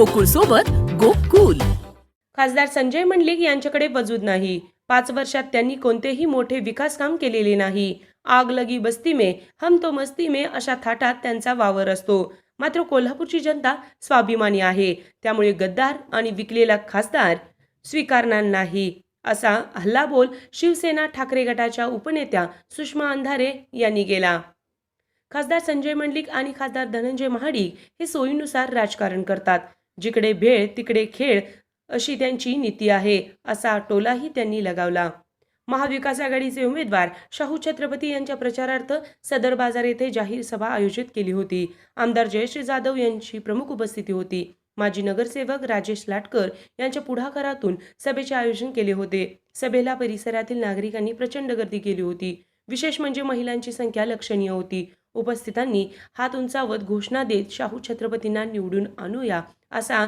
गोकुळ सोबत गोकुल. खासदार संजय मंडलिक यांच्याकडे वजूद नाही. पाच वर्षात त्यांनी कोणतेही मोठे विकास काम केलेले नाही. आग लगी बस्ती में हम तो मस्ती में अशा थाटात त्यांचा वावर असतो. मात्र कोल्हापूरची जनता स्वाभिमानी आहे. त्यामुळे गद्दार आणि विकलेला खासदार स्वीकारणार नाही. असा हल्लाबोल शिवसेना ठाकरे गटाच्या उपनेत्या सुषमा अंधारे यांनी केला. खासदार संजय मंडलिक आणि खासदार धनंजय महाडिक हे सोयीनुसार राजकारण करतात. जिकडे भेळ तिकडे खेळ अशी त्यांची नीती आहे असा टोलाही त्यांनी लगावला. महाविकास आघाडीचे उमेदवार शाहू छत्रपती यांच्या प्रचारार्थ सदर बाजार येथे जाहीर सभा आयोजित केली होती. आमदार जयश्री जाधव यांची प्रमुख उपस्थिती होती. माजी नगरसेवक राजेश लाटकर यांच्या पुढाकारातून सभेचे आयोजन केले होते. सभेला परिसरातील नागरिकांनी प्रचंड गर्दी केली होती. विशेष म्हणजे महिलांची संख्या लक्षणीय होती. उपस्थितांनी हात उंचावत घोषणा देत शाहू छत्रपतींना निवडून आणूया असा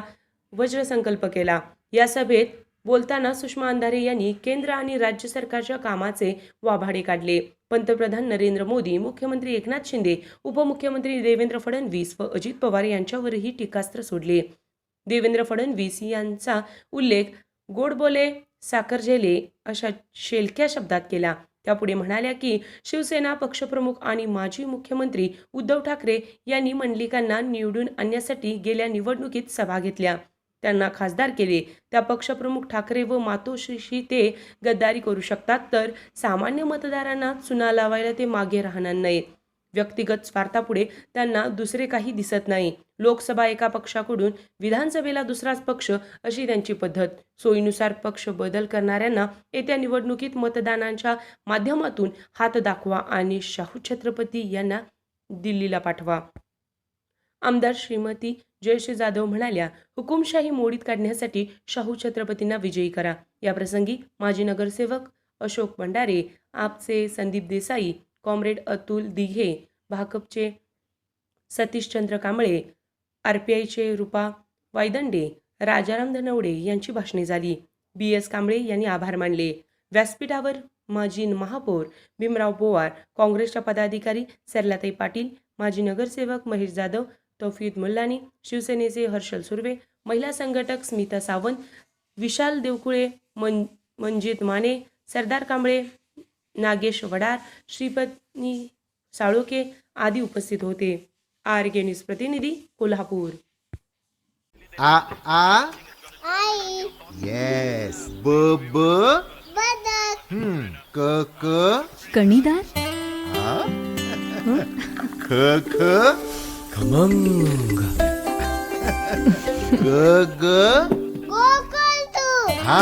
वज्रसंकल्प केला. या सभेत बोलताना सुषमा अंधारे यांनी केंद्र आणि राज्य सरकारच्या कामाचे वाभाडे काढले. पंतप्रधान नरेंद्र मोदी मुख्यमंत्री एकनाथ शिंदे उपमुख्यमंत्री देवेंद्र फडणवीस व अजित पवार यांच्यावरही टीकास्त्र सोडले. देवेंद्र फडणवीस यांचा उल्लेख गोडबोले साखरझेले अशा शेलक्या शब्दात केला. त्यापुढे म्हणाल्या की शिवसेना पक्षप्रमुख आणि माजी मुख्यमंत्री उद्धव ठाकरे यांनी मंडलिकांना निवडून आणण्यासाठी गेल्या निवडणुकीत सभा घेतल्या. त्यांना खासदार केले. त्या पक्षप्रमुख ठाकरे व मातोश्रीशी ते गद्दारी करू शकतात तर सामान्य मतदारांना चुना लावायला ते मागे राहणार नाहीत. व्यक्तिगत स्वार्थापुढे त्यांना दुसरे काही दिसत नाही. लोकसभा एका पक्षाकडून विधानसभेला दुसराच पक्ष अशी त्यांची पद्धत. सोयीनुसार पक्ष बदल करणाऱ्यांना येत्या निवडणुकीत मतदानांच्या माध्यमातून हात दाखवा आणि शाहू छत्रपती यांना दिल्लीला पाठवा. आमदार श्रीमती जयश्री जाधव म्हणाल्या हुकुमशाही मोडीत काढण्यासाठी शाहू छत्रपतींना विजयी करा. याप्रसंगी माजी नगरसेवक अशोक भंडारे आपचे संदीप देसाई कॉम्रेड अतुल दिघे भाकपचे सतीशचंद्र कांबळे आर पी आयचे रुपा वायदंडे राजाराम धनवडे यांची भाषणे झाली. बी एस कांबळे यांनी आभार मानले. व्यासपीठावर माजी महापौर भीमराव पोवार काँग्रेसच्या पदाधिकारी सरलाताई पाटील माजी नगरसेवक महेश जाधव तौफीद मुल्लानी शिवसेनेचे हर्षल सुर्वे महिला संघटक स्मिता सावंत विशाल देवकुळे मन मंजित माने सरदार कांबळे नागेश वडार श्रीपत्नी साळोके आदी उपस्थित होते. आर के न्यूज प्रतिनिधी कोल्हापूर. आ आ? आई. येस ब ब? बदक. हम्म. क क? कणीदार? आ? ख ख? खमंग. ग ग? हा.